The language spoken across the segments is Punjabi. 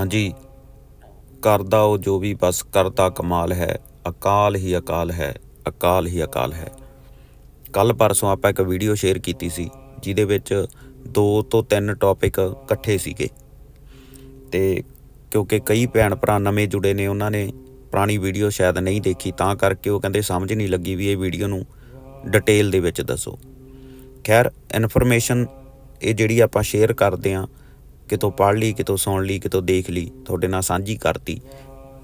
ਹਾਂਜੀ। ਕਰਦਾ ਉਹ ਜੋ ਵੀ ਬਸ ਕਰਦਾ ਕਮਾਲ ਹੈ। ਅਕਾਲ ਹੀ ਅਕਾਲ ਹੈ, ਅਕਾਲ ਹੀ ਅਕਾਲ ਹੈ। ਕੱਲ ਪਰਸੋਂ ਆਪਾਂ ਇੱਕ ਵੀਡੀਓ ਸ਼ੇਅਰ ਕੀਤੀ ਸੀ, ਜਿਹਦੇ ਵਿੱਚ ਦੋ ਤੋਂ ਤਿੰਨ ਟੌਪਿਕ ਇਕੱਠੇ ਸੀਗੇ। ਤੇ ਕਿਉਂਕਿ ਕਈ ਭੈਣ ਭਰਾ ਨਵੇਂ ਜੁੜੇ ਨੇ, ਉਹਨਾਂ ਨੇ ਪੁਰਾਣੀ ਵੀਡੀਓ ਸ਼ਾਇਦ ਨਹੀਂ ਦੇਖੀ, ਤਾਂ ਕਰਕੇ ਉਹ ਕਹਿੰਦੇ ਸਮਝ ਨਹੀਂ ਲੱਗੀ ਵੀ ਇਹ ਵੀਡੀਓ ਨੂੰ ਡਿਟੇਲ ਦੇ ਵਿੱਚ ਦੱਸੋ। ਖੈਰ ਇਨਫੋਰਮੇਸ਼ਨ ਇਹ ਜਿਹੜੀ ਆਪਾਂ ਸ਼ੇਅਰ ਕਰਦੇ ਆਂ ਕਿਤੋਂ ਪੜ੍ਹ ਲਈ, ਕਿਤੋਂ ਸੁਣ ਲਈ, ਕਿਤੋਂ ਦੇਖ ਲਈ, ਤੁਹਾਡੇ ਨਾਲ ਸਾਂਝੀ ਕਰਤੀ।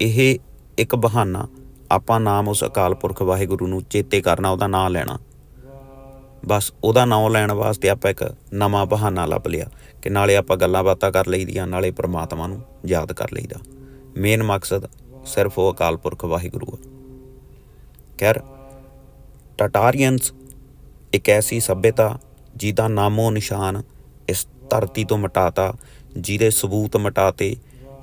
ਇਹ ਇੱਕ ਬਹਾਨਾ ਆਪਾਂ ਨਾਮ ਉਸ ਅਕਾਲ ਪੁਰਖ ਵਾਹਿਗੁਰੂ ਨੂੰ ਚੇਤੇ ਕਰਨਾ, ਉਹਦਾ ਨਾਮ ਲੈਣਾ। ਬਸ ਉਹਦਾ ਨਾਮ ਲੈਣ ਵਾਸਤੇ ਆਪਾਂ ਇੱਕ ਨਵਾਂ ਬਹਾਨਾ ਲੱਭ ਲਿਆ ਕਿ ਨਾਲੇ ਆਪਾਂ ਗੱਲਾਂ ਬਾਤਾਂ ਕਰ ਲਈਦੀਆਂ, ਨਾਲੇ ਪ੍ਰਮਾਤਮਾ ਨੂੰ ਯਾਦ ਕਰ ਲਈਦਾ। ਮੇਨ ਮਕਸਦ ਸਿਰਫ ਉਹ ਅਕਾਲ ਪੁਰਖ ਵਾਹਿਗੁਰੂ ਆ। ਖੈਰ ਟਟਾਰੀਅਨਸ ਇੱਕ ਐਸੀ ਸਭਿਅਤਾ ਜਿਹਦਾ ਨਾਮੋ ਨਿਸ਼ਾਨ ਇਸ ਧਰਤੀ ਤੋਂ ਮਿਟਾਤਾ ਜਿਹਦੇ ਸਬੂਤ ਮਿਟਾਤੇ,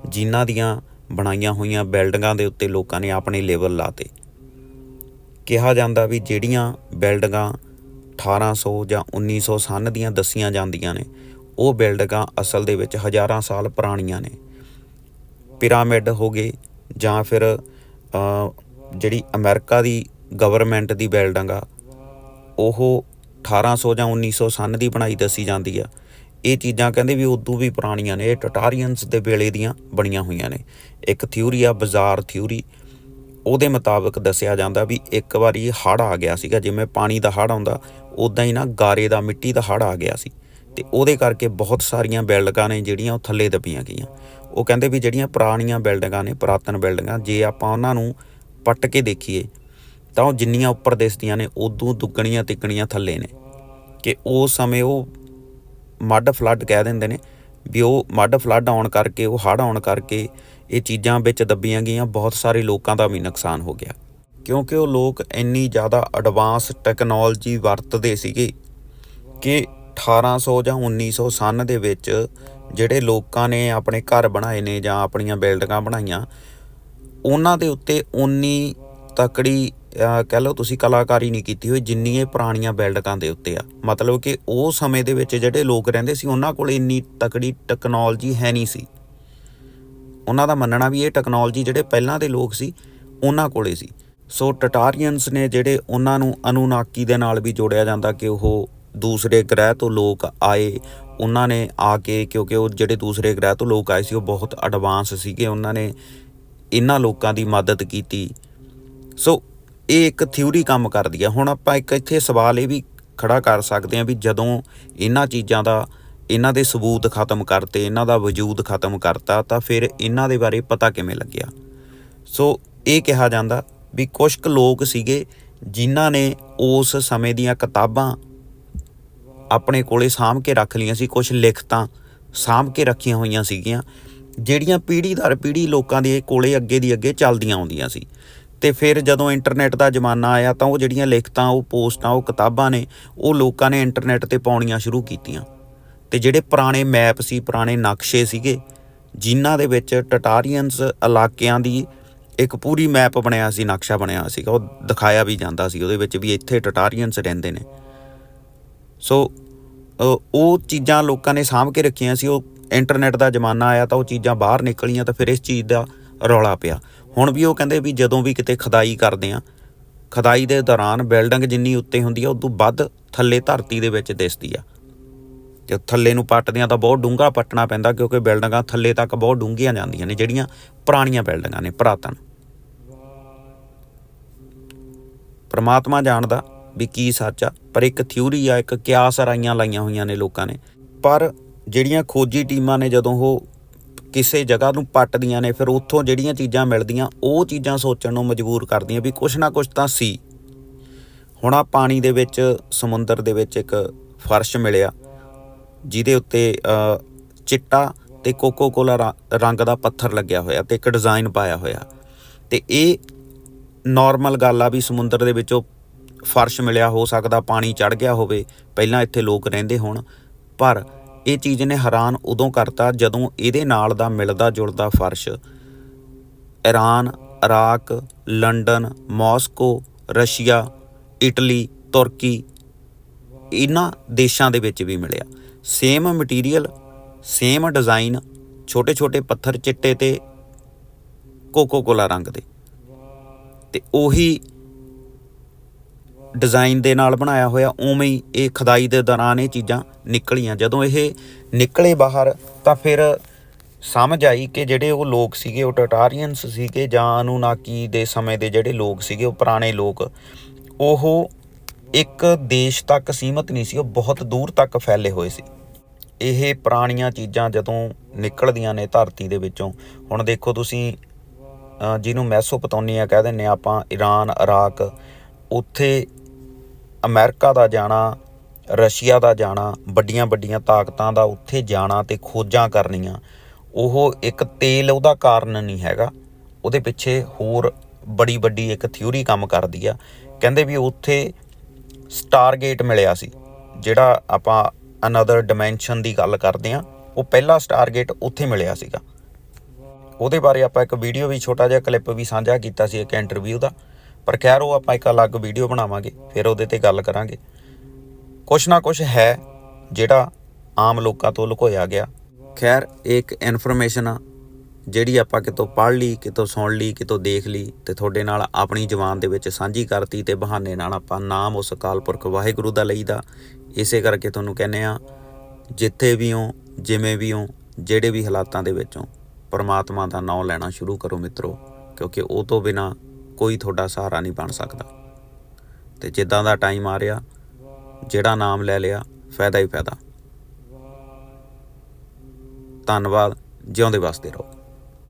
ਜਿਨ੍ਹਾਂ ਦੀਆਂ ਬਣਾਈਆਂ ਹੋਈਆਂ ਬਿਲਡਿੰਗਾਂ ਦੇ ਉੱਤੇ ਲੋਕਾਂ ਨੇ ਆਪਣੇ ਲੈਵਲ ਲਾਤੇ। ਕਿਹਾ ਜਾਂਦਾ ਵੀ ਜਿਹੜੀਆਂ ਬਿਲਡਿੰਗਾਂ 1800 ਜਾਂ 1900 ਸਨ ਦੀਆਂ ਦੱਸੀਆਂ ਜਾਂਦੀਆਂ ਨੇ, ਉਹ ਬਿਲਡਿੰਗਾਂ ਅਸਲ ਦੇ ਵਿੱਚ ਹਜ਼ਾਰਾਂ ਸਾਲ ਪੁਰਾਣੀਆਂ ਨੇ। ਪਿਰਾਮਿਡ ਹੋ ਗਏ ਜਾਂ ਫਿਰ ਜਿਹੜੀ ਅਮਰੀਕਾ ਦੀ ਗਵਰਨਮੈਂਟ ਦੀ ਬਿਲਡਿੰਗ ਆ, ਉਹ 1800 ਜਾਂ 1900 ਸਨ ਦੀ ਬਣਾਈ ਦੱਸੀ ਜਾਂਦੀ ਆ। ਇਹ ਚੀਜ਼ਾਂ ਕਹਿੰਦੇ ਵੀ ਉਦੋਂ ਵੀ ਪੁਰਾਣੀਆਂ ਨੇ, ਇਹ ਟਟਾਰੀਅਨਸ ਦੇ ਵੇਲੇ ਦੀਆਂ ਬਣੀਆਂ ਹੋਈਆਂ ਨੇ। ਇੱਕ ਥਿਊਰੀ ਆ ਬਾਜ਼ਾਰ ਥਿਊਰੀ ਉਹਦੇ ਮੁਤਾਬਕ ਦੱਸਿਆ ਜਾਂਦਾ ਵੀ ਇੱਕ ਵਾਰੀ ਹੜ੍ਹ ਆ ਗਿਆ ਸੀਗਾ, ਜਿਵੇਂ ਪਾਣੀ ਦਾ ਹੜ੍ਹ ਆਉਂਦਾ ਉਦਾਂ ਹੀ ਨਾ ਗਾਰੇ ਦਾ, ਮਿੱਟੀ ਦਾ ਹੜ੍ਹ ਆ ਗਿਆ ਸੀ। ਤੇ ਉਹਦੇ ਕਰਕੇ ਬਹੁਤ ਸਾਰੀਆਂ ਬਿਲਡਿੰਗਾਂ ਨੇ ਜਿਹੜੀਆਂ ਉਹ ਥੱਲੇ ਦੱਬੀਆਂ ਗਈਆਂ। ਉਹ ਕਹਿੰਦੇ ਵੀ ਜਿਹੜੀਆਂ ਪੁਰਾਣੀਆਂ ਬਿਲਡਿੰਗਾਂ ਨੇ, ਪੁਰਾਤਨ ਬਿਲਡਿੰਗਾਂ, ਜੇ ਆਪਾਂ ਉਹਨਾਂ ਨੂੰ ਪੱਟ ਕੇ ਦੇਖੀਏ, ਤਾਂ ਉਹ ਜਿੰਨੀਆਂ ਉੱਪਰ ਦਿਸਦੀਆਂ ਨੇ, ਉਦੋਂ ਦੁੱਗਣੀਆਂ ਤਿੱਗਣੀਆਂ ਥੱਲੇ ਨੇ। ਕਿ ਉਸ ਸਮੇਂ ਉਹ ਮੱਡ ਫਲੱਡ ਕਹਿ ਦਿੰਦੇ ਨੇ ਵੀ ਉਹ ਮੱਡ ਫਲੱਡ ਆਉਣ ਕਰਕੇ, ਉਹ ਹੜ੍ਹ ਆਉਣ ਕਰਕੇ ਇਹ ਚੀਜ਼ਾਂ ਵਿੱਚ ਦੱਬੀਆਂ ਗਈਆਂ, ਬਹੁਤ ਸਾਰੇ ਲੋਕਾਂ ਦਾ ਵੀ ਨੁਕਸਾਨ ਹੋ ਗਿਆ। ਕਿਉਂਕਿ ਉਹ ਲੋਕ ਇੰਨੀ ਜ਼ਿਆਦਾ ਐਡਵਾਂਸ ਟੈਕਨੋਲੋਜੀ ਵਰਤਦੇ ਸੀਗੇ ਕਿ 1800 ਜਾਂ 1900 ਸਨ ਦੇ ਵਿੱਚ ਜਿਹੜੇ ਲੋਕਾਂ ਨੇ ਆਪਣੇ ਘਰ ਬਣਾਏ ਨੇ ਜਾਂ ਆਪਣੀਆਂ ਬਿਲਡਿੰਗਾਂ ਬਣਾਈਆਂ, ਉਹਨਾਂ ਦੇ ਉੱਤੇ ਉਨੀ ਤਕੜੀ ਕਹਿ ਲਓ ਤੁਸੀਂ ਕਲਾਕਾਰੀ ਨਹੀਂ ਕੀਤੀ ਹੋਈ ਜਿੰਨੀ ਇਹ ਪੁਰਾਣੀਆਂ ਬਿਲਡਿੰਗਾਂ ਦੇ ਉੱਤੇ ਆ। ਮਤਲਬ ਕਿ ਉਹ ਸਮੇਂ ਦੇ ਵਿੱਚ ਜਿਹੜੇ ਲੋਕ ਰਹਿੰਦੇ ਸੀ, ਉਹਨਾਂ ਕੋਲ ਇੰਨੀ ਤਕੜੀ ਟੈਕਨੋਲੋਜੀ ਹੈ ਨਹੀਂ ਸੀ। ਉਹਨਾਂ ਦਾ ਮੰਨਣਾ ਵੀ ਇਹ ਟੈਕਨੋਲੋਜੀ ਜਿਹੜੇ ਪਹਿਲਾਂ ਦੇ ਲੋਕ ਸੀ, ਉਹਨਾਂ ਕੋਲੇ ਸੀ। ਸੋ ਟਟਾਰੀਅਨਸ ਨੇ ਜਿਹੜੇ ਉਹਨਾਂ ਨੂੰ ਅਨੂਨਾਕੀ ਦੇ ਨਾਲ ਵੀ ਜੋੜਿਆ ਜਾਂਦਾ ਕਿ ਉਹ ਦੂਸਰੇ ਗ੍ਰਹਿ ਤੋਂ ਲੋਕ ਆਏ। ਉਹਨਾਂ ਨੇ ਆ ਕੇ, ਕਿਉਂਕਿ ਉਹ ਜਿਹੜੇ ਦੂਸਰੇ ਗ੍ਰਹਿ ਤੋਂ ਲੋਕ ਆਏ ਸੀ, ਉਹ ਬਹੁਤ ਐਡਵਾਂਸ ਸੀਗੇ। ਉਹਨਾਂ ਨੇ ਇਹਨਾਂ ਲੋਕਾਂ ਦੀ ਮਦਦ ਕੀਤੀ। ਸੋ ਇਹ ਇੱਕ ਥਿਊਰੀ ਕੰਮ ਕਰਦੀ ਆ। ਹੁਣ ਆਪਾਂ ਇੱਕ ਇੱਥੇ ਸਵਾਲ ਇਹ ਵੀ ਖੜਾ ਕਰ ਸਕਦੇ ਹਾਂ ਵੀ ਜਦੋਂ ਇਹਨਾਂ ਚੀਜ਼ਾਂ ਦਾ, ਇਹਨਾਂ ਦੇ ਸਬੂਤ ਖਤਮ ਕਰਤੇ, ਇਹਨਾਂ ਦਾ ਵਜੂਦ ਖਤਮ ਕਰਤਾ, ਤਾਂ ਫਿਰ ਇਹਨਾਂ ਦੇ ਬਾਰੇ ਪਤਾ ਕਿਵੇਂ ਲੱਗਿਆ? ਸੋ ਇਹ ਕਿਹਾ ਜਾਂਦਾ ਵੀ ਕੁਝ ਕੁ ਲੋਕ ਸੀਗੇ ਜਿਨ੍ਹਾਂ ਨੇ ਉਸ ਸਮੇਂ ਦੀਆਂ ਕਿਤਾਬਾਂ ਆਪਣੇ ਕੋਲੇ ਸਾਂਭ ਕੇ ਰੱਖ ਲਈਆਂ ਸੀ ਕੁਝ ਲਿਖਤਾਂ ਸਾਂਭ ਕੇ ਰੱਖੀਆਂ ਹੋਈਆਂ ਸੀਗੀਆਂ, ਜਿਹੜੀਆਂ ਪੀੜ੍ਹੀ ਦਰ ਪੀੜ੍ਹੀ ਲੋਕਾਂ ਦੇ ਕੋਲੇ ਅੱਗੇ ਦੀ ਅੱਗੇ ਚੱਲਦੀਆਂ ਆਉਂਦੀਆਂ ਸੀ। ਤੇ ਫਿਰ ਜਦੋਂ ਇੰਟਰਨੈਟ ਦਾ ਜ਼ਮਾਨਾ ਆਇਆ ਤਾਂ ਉਹ ਜਿਹੜੀਆਂ ਲਿਖਤਾਂ, ਉਹ ਪੋਸਟਾਂ, ਉਹ ਕਿਤਾਬਾਂ ਨੇ, ਉਹ ਲੋਕਾਂ ਨੇ ਇੰਟਰਨੈਟ ਤੇ ਪਾਉਣੀਆਂ ਸ਼ੁਰੂ ਕੀਤੀਆਂ। ਤੇ ਜਿਹੜੇ ਪੁਰਾਣੇ ਮੈਪ ਸੀ, ਪੁਰਾਣੇ ਨਕਸ਼ੇ ਸੀਗੇ, ਜਿਨ੍ਹਾਂ ਦੇ ਵਿੱਚ ਟਟਾਰੀਅਨਸ ਇਲਾਕਿਆਂ ਦੀ ਇੱਕ ਪੂਰੀ ਮੈਪ ਬਣਿਆ ਸੀ, ਨਕਸ਼ਾ ਬਣਿਆ ਸੀਗਾ, ਉਹ ਦਿਖਾਇਆ ਵੀ ਜਾਂਦਾ ਸੀ, ਉਹਦੇ ਵਿੱਚ ਵੀ ਇੱਥੇ ਟਟਾਰੀਅਨਸ ਰਹਿੰਦੇ ਨੇ। ਸੋ ਉਹ ਚੀਜ਼ਾਂ ਲੋਕਾਂ ਨੇ ਸਾਂਭ ਕੇ ਰੱਖੀਆਂ ਸੀ, ਉਹ ਇੰਟਰਨੈਟ ਦਾ ਜ਼ਮਾਨਾ ਆਇਆ ਤਾਂ ਉਹ ਚੀਜ਼ਾਂ ਬਾਹਰ ਨਿਕਲੀਆਂ ਤਾਂ ਫਿਰ ਇਸ ਚੀਜ਼ ਦਾ ਰੌਲਾ ਪਿਆ। ਹੁਣ ਵੀ ਉਹ ਕਹਿੰਦੇ ਵੀ ਜਦੋਂ ਵੀ ਕਿਤੇ ਖਦਾਈ ਕਰਦੇ ਆ ਖਦਾਈ ਦੇ ਦੌਰਾਨ ਬਿਲਡਿੰਗ ਜਿੰਨੀ ਉੱਤੇ ਹੁੰਦੀ ਆ, ਉਦੋਂ ਵੱਧ ਥੱਲੇ ਧਰਤੀ ਦੇ ਵਿੱਚ ਦਿਸਦੀ ਆ। ਜੇ ਥੱਲੇ ਨੂੰ ਪੱਟਦੇ ਆ ਤਾਂ ਬਹੁਤ ਡੂੰਘਾ ਪੱਟਣਾ ਪੈਂਦਾ ਕਿਉਂਕਿ ਬਿਲਡਿੰਗਾਂ ਥੱਲੇ ਤੱਕ ਬਹੁਤ ਡੂੰਘੀਆਂ ਜਾਂਦੀਆਂ ਨੇ, ਜਿਹੜੀਆਂ ਪੁਰਾਣੀਆਂ ਬਿਲਡਿੰਗਾਂ ਨੇ, ਪੁਰਾਤਨ। ਪਰਮਾਤਮਾ ਜਾਣਦਾ ਵੀ ਕੀ ਸੱਚ ਆ, ਪਰ ਇੱਕ ਥਿਊਰੀ ਆ, ਇੱਕ ਕਿਆਸ ਰਾਈਆਂ ਲਾਈਆਂ ਹੋਈਆਂ ਨੇ ਲੋਕਾਂ ਨੇ। ਪਰ ਜਿਹੜੀਆਂ ਖੋਜੀ ਟੀਮਾਂ ਨੇ ਜਦੋਂ ਉਹ ਕਿਸੇ ਜਗ੍ਹਾ ਨੂੰ ਪੱਟਦੀਆਂ ਨੇ, ਫਿਰ ਉੱਥੋਂ ਜਿਹੜੀਆਂ ਚੀਜ਼ਾਂ ਮਿਲਦੀਆਂ, ਉਹ ਚੀਜ਼ਾਂ ਸੋਚਣ ਨੂੰ ਮਜਬੂਰ ਕਰਦੀਆਂ ਵੀ ਕੁਛ ਨਾ ਕੁਛ ਤਾਂ ਸੀ। ਹੁਣ ਆ ਪਾਣੀ ਦੇ ਵਿੱਚ, ਸਮੁੰਦਰ ਦੇ ਵਿੱਚ ਇੱਕ ਫਰਸ਼ ਮਿਲਿਆ, ਜਿਹਦੇ ਉੱਤੇ ਚਿੱਟਾ ਤੇ ਕੋਕੋ ਕੋਲਾ ਰੰਗ ਦਾ ਪੱਥਰ ਲੱਗਿਆ ਹੋਇਆ ਤੇ ਇੱਕ ਡਿਜ਼ਾਈਨ ਪਾਇਆ ਹੋਇਆ। ਤੇ ਇਹ ਨਾਰਮਲ ਗੱਲ ਆ ਵੀ ਸਮੁੰਦਰ ਦੇ ਵਿੱਚੋਂ ਫਰਸ਼ ਮਿਲਿਆ, ਹੋ ਸਕਦਾ ਪਾਣੀ ਚੜ ਗਿਆ ਹੋਵੇ, ਪਹਿਲਾਂ ਇੱਥੇ ਲੋਕ ਰਹਿੰਦੇ ਹੋਣ, ਪਰ ਇਹ ਚੀਜ਼ ਨੇ ਹੈਰਾਨ ਉਦੋਂ ਕਰਤਾ ਜਦੋਂ ਇਹਦੇ ਨਾਲ ਦਾ ਮਿਲਦਾ ਜੁਲਦਾ ਫਰਸ਼। Iran Iraq, London, Moscow, Russia, Italy, Turkey, ਇਹਨਾਂ ਦੇਸ਼ਾਂ ਦੇ ਵਿੱਚ ਵੀ ਮਿਲਿਆ। ਸੇਮ ਮਟੀਰੀਅਲ, ਸੇਮ ਡਿਜ਼ਾਈਨ ਛੋਟੇ ਛੋਟੇ ਪੱਥਰ ਚਿੱਟੇ ਤੇ ਕੋਕੋ ਕੋਲਾ ਰੰਗ ਦੇ। ਤੇ ਉਹੀ ਡਿਜ਼ਾਈਨ ਦੇ ਨਾਲ ਬਣਾਇਆ ਹੋਇਆ, ਉਵੇਂ ਹੀ ਇਹ ਖਦਾਈ ਦੇ ਦੌਰਾਨ ਇਹ ਚੀਜ਼ਾਂ ਨਿਕਲੀਆਂ। ਜਦੋਂ ਇਹ ਨਿਕਲੇ ਬਾਹਰ, ਤਾਂ ਫਿਰ ਸਮਝ ਆਈ ਕਿ ਜਿਹੜੇ ਉਹ ਲੋਕ ਸੀਗੇ, ਉਹ ਟਟਾਰੀਅਨਸ ਸੀਗੇ, ਜਾਂ ਅਨੂਨਾਕੀ ਦੇ ਸਮੇਂ ਦੇ ਜਿਹੜੇ ਲੋਕ ਸੀਗੇ, ਉਹ ਪੁਰਾਣੇ ਲੋਕ, ਉਹ ਇੱਕ ਦੇਸ਼ ਤੱਕ ਸੀਮਤ ਨਹੀਂ ਸੀ, ਉਹ ਬਹੁਤ ਦੂਰ ਤੱਕ ਫੈਲੇ ਹੋਏ ਸੀ। ਇਹ ਪੁਰਾਣੀਆਂ ਚੀਜ਼ਾਂ ਜਦੋਂ ਨਿਕਲਦੀਆਂ ਨੇ ਧਰਤੀ ਦੇ ਵਿੱਚੋਂ, ਹੁਣ ਦੇਖੋ ਤੁਸੀਂ ਜਿਹਨੂੰ ਮੈਸੋਪੋਟੇਮੀਆ ਕਹਿ ਦਿੰਨੇ ਆਪਾਂ ਈਰਾਨ ਇਰਾਕ ਉੱਥੇ ਅਮਰੀਕਾ ਦਾ ਜਾਣਾ ਰਸ਼ੀਆ ਦਾ ਜਾਣਾ, ਵੱਡੀਆਂ ਵੱਡੀਆਂ ਤਾਕਤਾਂ ਦਾ ਉੱਥੇ ਜਾਣਾ ਤੇ ਖੋਜਾਂ ਕਰਨੀਆਂ, ਉਹ ਇੱਕ ਤੇਲ ਉਹਦਾ ਕਾਰਨ ਨਹੀਂ ਹੈਗਾ। ਉਹਦੇ ਪਿੱਛੇ ਹੋਰ ਬੜੀ ਵੱਡੀ ਇੱਕ ਥਿਊਰੀ ਕੰਮ ਕਰਦੀ ਆ। ਕਹਿੰਦੇ ਵੀ ਉੱਥੇ ਸਟਾਰਗੇਟ ਮਿਲਿਆ ਸੀ, ਜਿਹੜਾ ਆਪਾਂ ਅਨਦਰ ਡਾਈਮੈਂਸ਼ਨ ਦੀ ਗੱਲ ਕਰਦੇ ਆ, ਉਹ ਪਹਿਲਾ ਸਟਾਰਗੇਟ ਉੱਥੇ ਮਿਲਿਆ ਸੀਗਾ। ਉਹਦੇ ਬਾਰੇ ਆਪਾਂ ਇੱਕ ਵੀਡੀਓ ਵੀ, ਛੋਟਾ ਜਿਹਾ ਕਲਿੱਪ ਵੀ ਸਾਂਝਾ ਕੀਤਾ ਸੀ ਇੱਕ ਇੰਟਰਵਿਊ ਦਾ। ਪਰ ਖੈਰ ਉਹ ਆਪਾਂ ਇੱਕ ਅਲੱਗ ਵੀਡੀਓ ਬਣਾਵਾਂਗੇ, ਫਿਰ ਉਹਦੇ ਤੇ ਗੱਲ ਕਰਾਂਗੇ। ਕੁਛ ਨਾ ਕੁਛ ਹੈ ਜਿਹੜਾ ਆਮ ਲੋਕਾਂ ਤੋਂ ਲੁਕੋਇਆ ਗਿਆ। ਖੈਰ ਇਹ ਇੱਕ ਇਨਫੋਰਮੇਸ਼ਨ ਆ, ਜਿਹੜੀ ਆਪਾਂ ਕਿਤੋਂ ਪੜ੍ਹ ਲਈ, ਕਿਤੋਂ ਸੁਣ ਲਈ, ਕਿਤੋਂ ਦੇਖ ਲਈ ਤੇ ਤੁਹਾਡੇ ਨਾਲ ਆਪਣੀ ਜ਼ੁਬਾਨ ਦੇ ਵਿੱਚ ਸਾਂਝੀ ਕਰਤੀ ਤੇ ਬਹਾਨੇ ਨਾਲ ਆਪਾਂ ਨਾਮ ਉਸ ਅਕਾਲ ਪੁਰਖ ਵਾਹਿਗੁਰੂ ਦਾ ਲਈਦਾ। ਇਸੇ ਕਰਕੇ ਤੁਹਾਨੂੰ ਕਹਿੰਦੇ ਆ ਜਿੱਥੇ ਵੀ ਹੋ, ਜਿਵੇਂ ਵੀ ਹੋ, ਜਿਹੜੇ ਵੀ ਹਾਲਾਤਾਂ ਦੇ ਵਿੱਚੋਂ ਪਰਮਾਤਮਾ ਦਾ ਨਾਮ ਲੈਣਾ ਸ਼ੁਰੂ ਕਰੋ ਮਿੱਤਰੋ, ਕਿਉਂਕਿ ਉਹ ਤੋਂ ਬਿਨਾ ਕੋਈ ਤੁਹਾਡਾ ਸਹਾਰਾ ਨਹੀਂ ਬਣ ਸਕਦਾ। ਤੇ ਜਿੱਦਾਂ ਦਾ ਟਾਈਮ ਆ ਰਿਹਾ ਜਿਹੜਾ ਨਾਮ ਲੈ ਲਿਆ ਫਾਇਦਾ ਹੀ ਫਾਇਦਾ। ਧੰਨਵਾਦ ਜਿਉਂਦੇ ਵਾਸਤੇ ਰਹੋ।